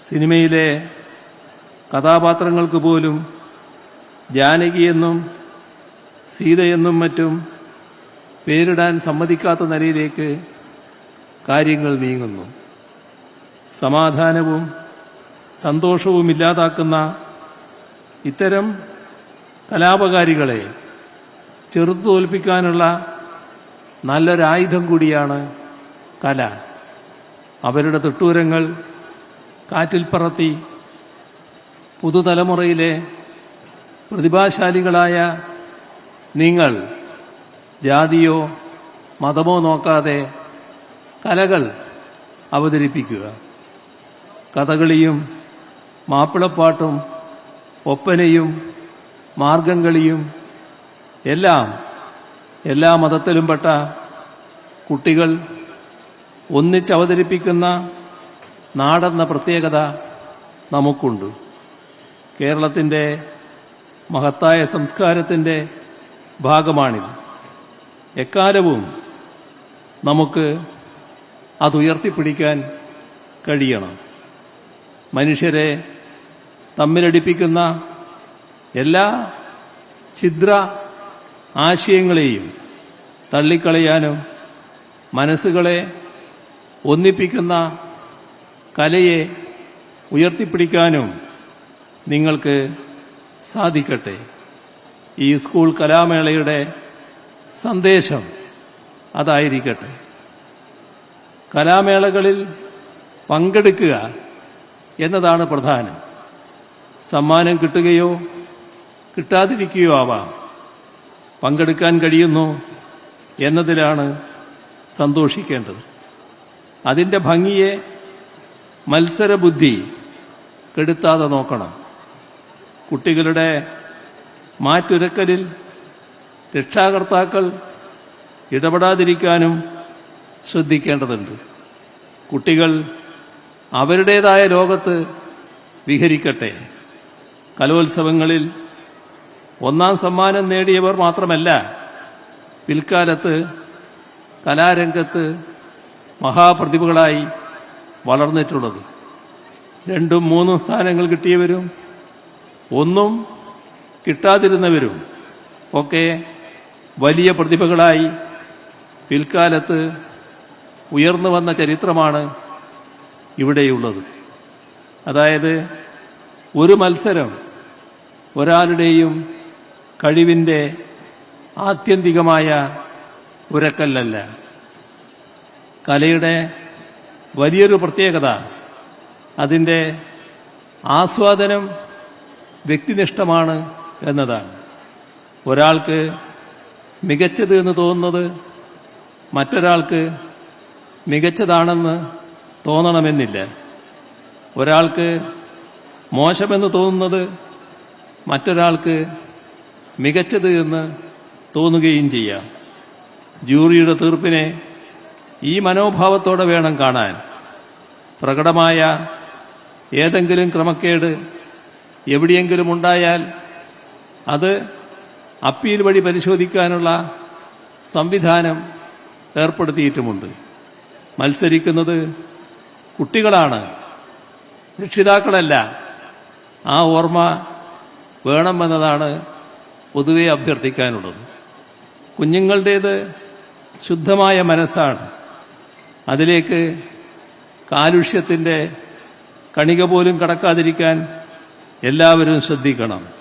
സിനിമയിലെ കഥാപാത്രങ്ങൾക്ക് പോലും ജാനകിയെന്നും സീതയെന്നും മറ്റും പേരിടാൻ സമ്മതിക്കാത്ത നിലയിലേക്ക് കാര്യങ്ങൾ നീങ്ങുന്നു. സമാധാനവും സന്തോഷവും ഇല്ലാതാക്കുന്ന ഇത്തരം കലാപകാരികളെ ചെറുത്തു തോൽപ്പിക്കാനുള്ള നല്ലൊരായുധം കൂടിയാണ് കല. അവരുടെ തൊട്ടൂരങ്ങൾ കാറ്റിൽ പറത്തി പുതുതലമുറയിലെ പ്രതിഭാശാലികളായ നിങ്ങൾ ജാതിയോ മതമോ നോക്കാതെ കലകൾ അവതരിപ്പിക്കുക. കഥകളിയും മാപ്പിളപ്പാട്ടും ഒപ്പനയും മാർഗംകളിയും എല്ലാം എല്ലാ മതത്തിലും പെട്ട കുട്ടികൾ ഒന്നിച്ചവതരിപ്പിക്കുന്ന നാടെന്ന പ്രത്യേകത നമുക്കുണ്ട്. കേരളത്തിന്റെ മഹത്തായ സംസ്കാരത്തിന്റെ ഭാഗമാണിത്. എക്കാലവും നമുക്ക് അതുയർത്തിപ്പിടിക്കാൻ കഴിയണം. മനുഷ്യരെ തമ്മിലടിപ്പിക്കുന്ന എല്ലാ ഛിദ്ര ആശയങ്ങളെയും തള്ളിക്കളയാനും മനസ്സുകളെ ഒന്നിപ്പിക്കുന്ന കലയെ ഉയർത്തിപ്പിടിക്കാനും നിങ്ങൾക്ക് സാധിക്കട്ടെ. ഈ സ്കൂൾ കലാമേളയുടെ സന്ദേശം അതായിരിക്കട്ടെ. കലാമേളകളിൽ പങ്കെടുക്കുക എന്നതാണ് പ്രധാനം. സമ്മാനം കിട്ടുകയോ കിട്ടാതിരിക്കുകയോ ആവാം. പങ്കെടുക്കാൻ കഴിയുന്നു എന്നതിലാണ് സന്തോഷിക്കേണ്ടത്. അതിന്റെ ഭംഗിയെ മത്സരബുദ്ധി കെടുത്താതെ നോക്കണം. കുട്ടികളുടെ മാറ്റുരക്കലിൽ രക്ഷാകർത്താക്കൾ ഇടപെടാതിരിക്കാനും ശ്രദ്ധിക്കേണ്ടതുണ്ട്. കുട്ടികൾ അവരുടേതായ ലോകത്ത് വിഹരിക്കട്ടെ. കലോത്സവങ്ങളിൽ ഒന്നാം സമ്മാനം നേടിയവർ മാത്രമല്ല പിൽക്കാലത്ത് കലാരംഗത്ത് മഹാപ്രതിഭകളായി വളർന്നിട്ടുള്ളത്. രണ്ടും മൂന്നും സ്ഥാനങ്ങൾ കിട്ടിയവരും ഒന്നും കിട്ടാതിരുന്നവരും ഒക്കെ വലിയ പ്രതിഭകളായി പിൽക്കാലത്ത് ഉയർന്നു വന്ന ചരിത്രമാണ് ഇവിടെയുള്ളത്. അതായത് ഒരു മത്സരം ഒരാളുടെയും കഴിവിന്റെ ആത്യന്തികമായ ഉരക്കല്ലല്ല. കലയുടെ വലിയൊരു പ്രത്യേകത. അതിന്റെ ആസ്വാദനം വ്യക്തിനിഷ്ഠമാണ് എന്നതാണ്. ഒരാൾക്ക് മികച്ചത് എന്ന് തോന്നുന്നത് മറ്റൊരാൾക്ക് മികച്ചതാണെന്ന് തോന്നണമെന്നില്ല. ഒരാൾക്ക് മോശമെന്ന് തോന്നുന്നത് മറ്റൊരാൾക്ക് മികച്ചത് എന്ന് തോന്നുകയും ചെയ്യാം. ജൂറിയുടെ തീർപ്പിനെ ഈ മനോഭാവത്തോടെ വേണം കാണാൻ. പ്രകടമായ ഏതെങ്കിലും ക്രമക്കേട് എവിടെയെങ്കിലും ഉണ്ടായാൽ അത് അപ്പീൽ വഴി പരിശോധിക്കാനുള്ള സംവിധാനം ഏർപ്പെടുത്തിയിട്ടുമുണ്ട്. മത്സരിക്കുന്നത് കുട്ടികളാണ്. രക്ഷിതാക്കളല്ല. ആ ഓർമ്മ വേണമെന്നതാണ് പൊതുവെ അഭ്യർത്ഥിക്കാനുള്ളത്. കുഞ്ഞുങ്ങളുടേത് ശുദ്ധമായ മനസ്സാണ്. അതിലേക്ക് കാലുഷ്യത്തിന്റെ കണിക പോലും കടക്കാതിരിക്കാൻ എല്ലാവരും ശ്രദ്ധിക്കണം.